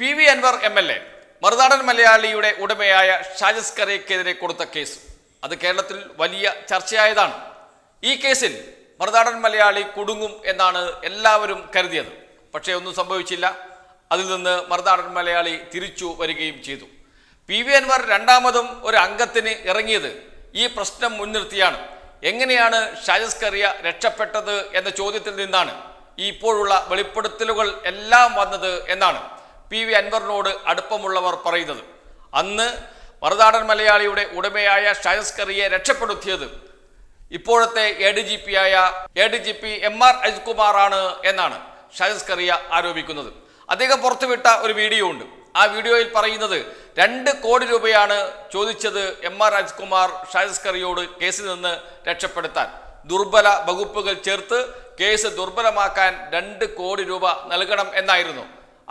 P V Anvar M L A Marunadan മലയാളിയുടെ ഉടമയായ ഷാജസ് കറിയക്കെതിരെ കൊടുത്ത കേസ്. അത് കേരളത്തിൽ വലിയ ചർച്ചയായതാണ്. ഈ കേസിൽ മറുനാടൻ മലയാളി കുടുങ്ങും എന്നാണ് എല്ലാവരും കരുതിയത്. പക്ഷേ ഒന്നും സംഭവിച്ചില്ല. അതിൽ നിന്ന് മറുനാടൻ മലയാളി തിരിച്ചു വരികയും ചെയ്തു. പി വി അൻവർ രണ്ടാമതും ഒരു അംഗത്തിന് ഇറങ്ങിയത് ഈ പ്രശ്നം മുൻനിർത്തിയാണ്. എങ്ങനെയാണ് ഷാജസ് കറിയ രക്ഷപ്പെട്ടത് എന്ന ചോദ്യത്തിൽ നിന്നാണ്. ഇപ്പോഴുള്ള വെളിപ്പെടുത്തലുകൾ എല്ലാം വന്നത് എന്നാണ്. പി വി അൻവറിനോട് അടുപ്പമുള്ളവർ പറയുന്നത് അന്ന് മറുനാടൻ മലയാളിയുടെ ഉടമയായ ഷയസ്കറിയെ രക്ഷപ്പെടുത്തിയത് ഇപ്പോഴത്തെ എ ഡി ജി പി ആയ A D G P M R അജിത്കുമാറാണ് എന്നാണ് ഷയസ്കറിയ കറിയ ആരോപിക്കുന്നത്. അദ്ദേഹം പുറത്തുവിട്ട ഒരു വീഡിയോ ഉണ്ട്. ആ വീഡിയോയിൽ പറയുന്നത് രണ്ട് കോടി രൂപയാണ് ചോദിച്ചത് എം ആർ അജിത്കുമാർ ഷാജസ് കറിയോട് കേസിൽ നിന്ന് രക്ഷപ്പെടുത്താൻ. ദുർബല വകുപ്പുകൾ ചേർത്ത് കേസ് ദുർബലമാക്കാൻ രണ്ട് കോടി രൂപ നൽകണം എന്നായിരുന്നു.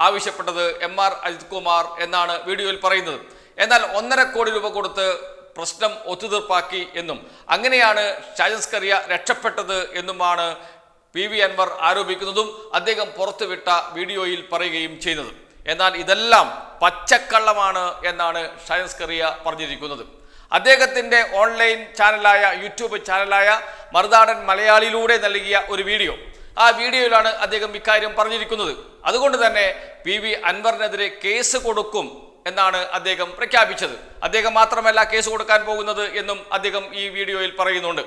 ആവശ്യപ്പെട്ടത് എം ആർ അജിത് കുമാർ എന്നാണ് വീഡിയോയിൽ പറയുന്നത്. എന്നാൽ ഒന്നര കോടി രൂപ കൊടുത്ത് പ്രശ്നം ഒത്തുതീർപ്പാക്കി എന്നും അങ്ങനെയാണ് ഷാജൻസ് കറിയ രക്ഷപ്പെട്ടത് എന്നുമാണ് പി വി അൻവർ ആരോപിക്കുന്നതും അദ്ദേഹം പുറത്തുവിട്ട വീഡിയോയിൽ പറയുകയും ചെയ്തത് എന്നാൽ ഇതെല്ലാം പച്ചക്കള്ളമാണ് എന്നാണ് ഷയൻസ്കറിയ പറഞ്ഞിരിക്കുന്നത്. അദ്ദേഹത്തിന്റെ ഓൺലൈൻ ചാനലായ യൂട്യൂബ് ചാനലായ മറുനാടൻ മലയാളിയിലൂടെ നൽകിയ ഒരു വീഡിയോ. ആ വീഡിയോയിലാണ് അദ്ദേഹം ഇക്കാര്യം പറഞ്ഞിരിക്കുന്നത്. അതുകൊണ്ട് തന്നെ പി വി അൻവറിനെതിരെ കേസ് കൊടുക്കും എന്നാണ് അദ്ദേഹം പ്രഖ്യാപിച്ചത്. അദ്ദേഹം മാത്രമല്ല കേസ് കൊടുക്കാൻ പോകുന്നത് എന്നും അദ്ദേഹം ഈ വീഡിയോയിൽ പറയുന്നുണ്ട്.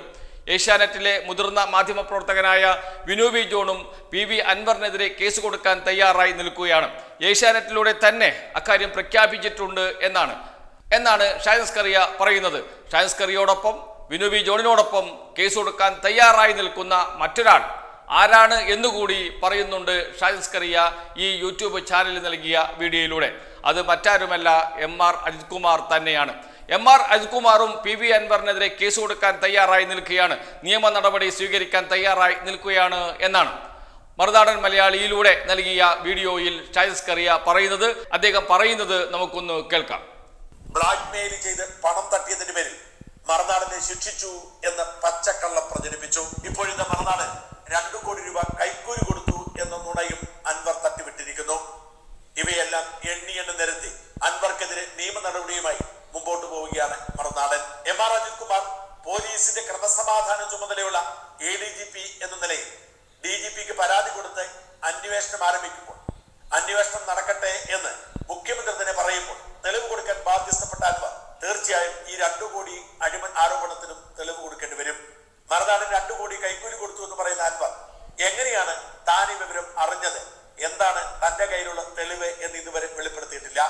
ഏഷ്യാനെറ്റിലെ മുതിർന്ന മാധ്യമപ്രവർത്തകനായ വിനു വി ജോണും പി വി അൻവറിനെതിരെ കേസ് കൊടുക്കാൻ തയ്യാറായി നിൽക്കുകയാണ്. ഏഷ്യാനെറ്റിലൂടെ തന്നെ അക്കാര്യം പ്രഖ്യാപിച്ചിട്ടുണ്ട് എന്നാണ്. എന്നാണ് ഷാൻസ് കറിയ പറയുന്നത്. ഷാൻസ് കറിയോടൊപ്പം വിനു വി ജോണിനോടൊപ്പം കേസ് കൊടുക്കാൻ തയ്യാറായി നിൽക്കുന്ന മറ്റൊരാൾ ആരാണ് എന്നുകൂടി പറയുന്നുണ്ട് ഷാജൻസ് കറിയ ഈ യൂട്യൂബ് ചാനലിൽ നൽകിയ വീഡിയോയിലൂടെ. അത് മറ്റാരുമല്ല എം ആർ അജിത് കുമാർ തന്നെയാണ്. എം ആർ അജിത് കുമാറും പി വി അൻവറിനെതിരെ കേസ് കൊടുക്കാൻ തയ്യാറായി നിൽക്കുകയാണ്. നിയമ നടപടി സ്വീകരിക്കാൻ തയ്യാറായി നിൽക്കുകയാണ് എന്നാണ്. മറുനാടൻ മലയാളിയിലൂടെ നൽകിയ വീഡിയോയിൽ ഷാജൻസ് കറിയ പറയുന്നത്. അദ്ദേഹം പറയുന്നത് നമുക്കൊന്ന് കേൾക്കാം. ബ്ലാക്ക് മെയിൽ ചെയ്ത് പണം തട്ടിയതിന്റെ പേരിൽ മറുനാടിനെ ശിക്ഷിച്ചു എന്ന് പച്ചക്കള്ളം പ്രചരിപ്പിച്ചു. ഇപ്പോഴത്തെ മറുനാട് രണ്ടു കോടി രൂപ കൈക്കൂലി കൊടുത്തു എന്ന നുണയും അൻവർ തട്ടിവിട്ടിരിക്കുന്നു. ഇവയെല്ലാം എണ്ണി എണ്ണി നിരത്തി അൻവർക്കെതിരെ നിയമ നടപടിയുമായി മുമ്പോട്ട് പോവുകയാണ് മറുനാടൻ. എം ആർ അജിത് കുമാർ പോലീസിന്റെ ക്രമസമാധാന ചുമതലയുള്ള എ ഡി ജി പി എന്ന നിലയിൽ ഡി ജി പിക്ക് പരാതി കൊടുത്ത് അന്വേഷണം ആരംഭിക്കുമ്പോൾ അന്വേഷണം നടക്കട്ടെ എന്ന് മുഖ്യമന്ത്രി തന്നെ പറയുമ്പോൾ തെളിവ് കൊടുക്കാൻ ബാധ്യസ്ഥപ്പെട്ട അൻവർ തീർച്ചയായും ഈ രണ്ടു കോടി അഴിമ ആരോപണത്തിനും തെളിവ് കൊടുക്കേണ്ടി വരും. മറുനാടൻ രണ്ടു കോടി കൈക്കൂലി കൊടുത്തു എന്ന് പറയുന്ന അൻവർ എങ്ങനെയാണ് താൻ ഈ വിവരം അറിഞ്ഞത് എന്താണ് തന്റെ കയ്യിലുള്ള തെളിവ് എന്ന് ഇതുവരെ വെളിപ്പെടുത്തിയിട്ടില്ല.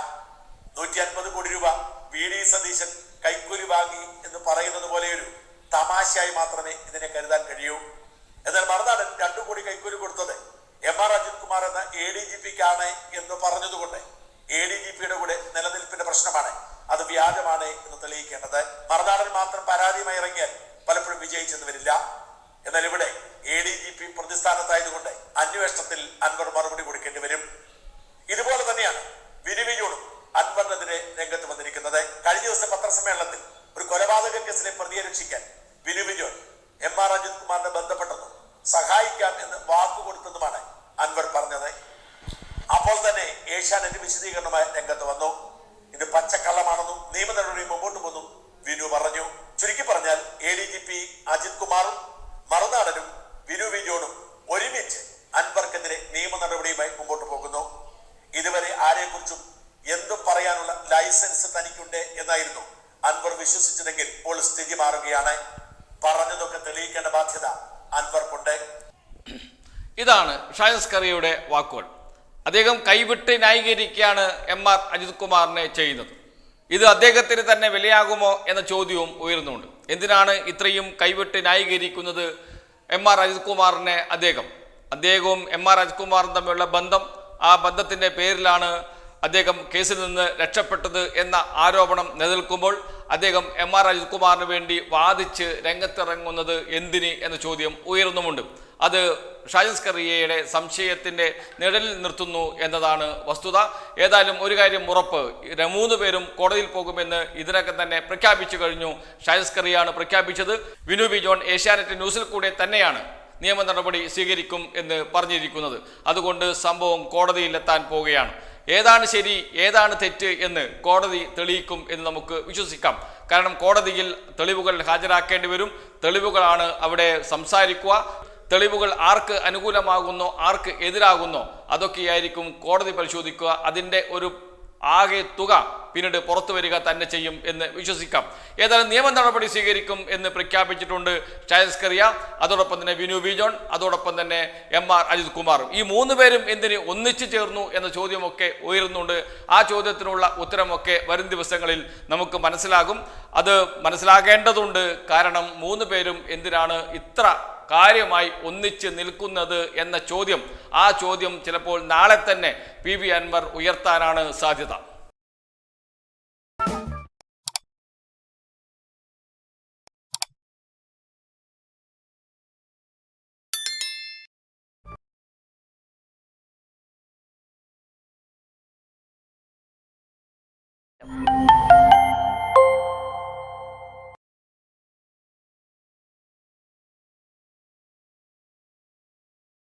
നൂറ്റി അൻപത് കോടി രൂപ വി ഡി സതീശൻ കൈക്കൂലി വാങ്ങി എന്ന് പറയുന്നത് പോലെ ഒരു തമാശയായി മാത്രമേ ഇതിനെ കരുതാൻ കഴിയൂ. എന്നാൽ മറുനാടൻ രണ്ടു കോടി കൈക്കൂലി കൊടുത്തത് എം ആർ അജിത് കുമാർ എന്ന എ ഡി ജി പിക്കാണ് എന്ന് പറഞ്ഞതുകൊണ്ട് എ ഡി ജി പിയുടെ കൂടെ നിലനിൽപ്പിന്റെ പ്രശ്നമാണ്. അത് വ്യാജമാണ് എന്ന് തെളിയിക്കേണ്ടത്. മറുനാടൻ മാത്രം പരാതിയുമായി ഇറങ്ങിയാൽ പലപ്പോഴും വിജയിച്ചെന്ന് വരില്ല. എന്നാൽ ഇവിടെ എ ഡി ജി പി പ്രതിസ്ഥാനത്തായതുകൊണ്ട് അന്വേഷണത്തിൽ അൻവർ മറുപടി കൊടുക്കേണ്ടി വരും. ഇതുപോലെ തന്നെയാണ് വിനുവിനോടും അൻവറിനെതിരെ രംഗത്ത് വന്നിരിക്കുന്നത്. കഴിഞ്ഞ ദിവസം പത്രസമ്മേളനത്തിൽ ഒരു കൊലപാതക കേസിലെ പ്രതിയെ രക്ഷിക്കാൻ വിനുവി ജോൺ എം ആർ അജിത് കുമാറിനെ ബന്ധപ്പെട്ടെന്നും സഹായിക്കാം എന്ന് വാക്കു കൊടുത്തതുമാണ് അൻവർ പറഞ്ഞത്. അപ്പോൾ തന്നെ ഏഷ്യാനെറ്റ് വിശദീകരണമായി രംഗത്ത് വന്നു. ഇത് പച്ചക്കള്ളമാണെന്നും നിയമ നടപടി മുമ്പോട്ട് പോന്നും വിനു പറഞ്ഞു. ചുരുക്കി പറഞ്ഞാൽ A D G P Ajith കുമാറും മറുനാടനും വിനു വി ജോണും ഒരുമിച്ച് അൻവർക്കെതിരെ നിയമ നടപടിയുമായി മുമ്പോട്ട് പോകുന്നു. ഇതുവരെ ആരെക്കുറിച്ചും എന്തും പറയാനുള്ള ലൈസൻസ് തനിക്കുണ്ട് എന്നായിരുന്നു അൻവർ വിശ്വസിച്ചതെങ്കിൽ ഇപ്പോൾ സ്ഥിതി മാറുകയാണ്. പറഞ്ഞതൊക്കെ തെളിയിക്കേണ്ട ബാധ്യത അൻവർക്കുണ്ട്. ഇതാണ് ഷായസ് കറിയുടെ വാക്കുകൾ. അദ്ദേഹം കൈവിട്ട് ന്യായീകരിക്കുകയാണ് എം ആർ അജിത് കുമാറിനെ ചെയ്യുന്നത്. ഇത് അദ്ദേഹത്തിന് തന്നെ വിലയാകുമോ എന്ന ചോദ്യവും ഉയർന്നുണ്ട് എന്തിനാണ് ഇത്രയും കൈവിട്ട് ന്യായീകരിക്കുന്നത് എം ആർ അജിത് കുമാറിനെ അദ്ദേഹം? അദ്ദേഹവും എം ആർ അജിത് കുമാറും തമ്മിലുള്ള ബന്ധം ആ ബന്ധത്തിന്റെ പേരിലാണ് അദ്ദേഹം കേസിൽ നിന്ന് രക്ഷപ്പെട്ടത് എന്ന ആരോപണം നിലനിൽക്കുമ്പോൾ അദ്ദേഹം എം ആർ അജിത് കുമാറിന് വേണ്ടി വാദിച്ച് രംഗത്തിറങ്ങുന്നത് എന്തിന് എന്ന ചോദ്യം ഉയർന്നുമുണ്ട്. അത് ഷാജൻസ് കറിയയുടെ സംശയത്തിന്റെ നിഴലിൽ നിർത്തുന്നു എന്നതാണ് വസ്തുത. ഏതായാലും ഒരു കാര്യം ഉറപ്പ് മൂന്ന് പേരും കോടതിയിൽ പോകുമെന്ന് ഇതിനകം തന്നെ പ്രഖ്യാപിച്ചു കഴിഞ്ഞു. ഷാജൻസ് കറിയാണ് പ്രഖ്യാപിച്ചത്. വിനു ബി ജോൺ ഏഷ്യാനെറ്റ് ന്യൂസിൽ കൂടെ തന്നെയാണ് നിയമ നടപടി സ്വീകരിക്കും എന്ന് പറഞ്ഞിരിക്കുന്നത്. അതുകൊണ്ട് സംഭവം കോടതിയിലെത്താൻ പോവുകയാണ്. ഏതാണ് ശരി ഏതാണ് തെറ്റ് എന്ന് കോടതി തെളിയിക്കും എന്ന് നമുക്ക് വിശ്വസിക്കാം. കാരണം കോടതിയിൽ തെളിവുകൾ ഹാജരാക്കേണ്ടി വരും. തെളിവുകളാണ് അവിടെ സംസാരിക്കുക. തെളിവുകൾ ആർക്ക് അനുകൂലമാകുന്നോ ആർക്ക് എതിരാകുന്നോ അതൊക്കെയായിരിക്കും കോടതി പരിശോധിക്കുക. അതിന്റെ ഒരു ആകെ തുക പിന്നീട് പുറത്തു വരിക തന്നെ ചെയ്യും എന്ന് വിശ്വസിക്കാം. ഏതായാലും നിയമ നടപടി സ്വീകരിക്കും എന്ന് പ്രഖ്യാപിച്ചിട്ടുണ്ട് ഷായസ് കറിയ. അതോടൊപ്പം തന്നെ വിനു വി ജോൺ അതോടൊപ്പം തന്നെ എം ആർ അജിത് കുമാറും ഈ മൂന്ന് പേരും എന്തിന് ഒന്നിച്ചു ചേർന്നു എന്ന ചോദ്യമൊക്കെ ഉയരുന്നുണ്ട്. ആ ചോദ്യത്തിനുള്ള ഉത്തരമൊക്കെ വരും ദിവസങ്ങളിൽ നമുക്ക് മനസ്സിലാകും. അത് മനസ്സിലാകേണ്ടതുണ്ട്. കാരണം മൂന്ന് പേരും എന്തിനാണ് ഇത്ര കാര്യമായി ഒന്നിച്ച് നിൽക്കുന്നത് എന്ന ചോദ്യം. ആ ചോദ്യം ചിലപ്പോൾ നാളെ തന്നെ പി വി അൻവർ ഉയർത്താനാണ് സാധ്യത.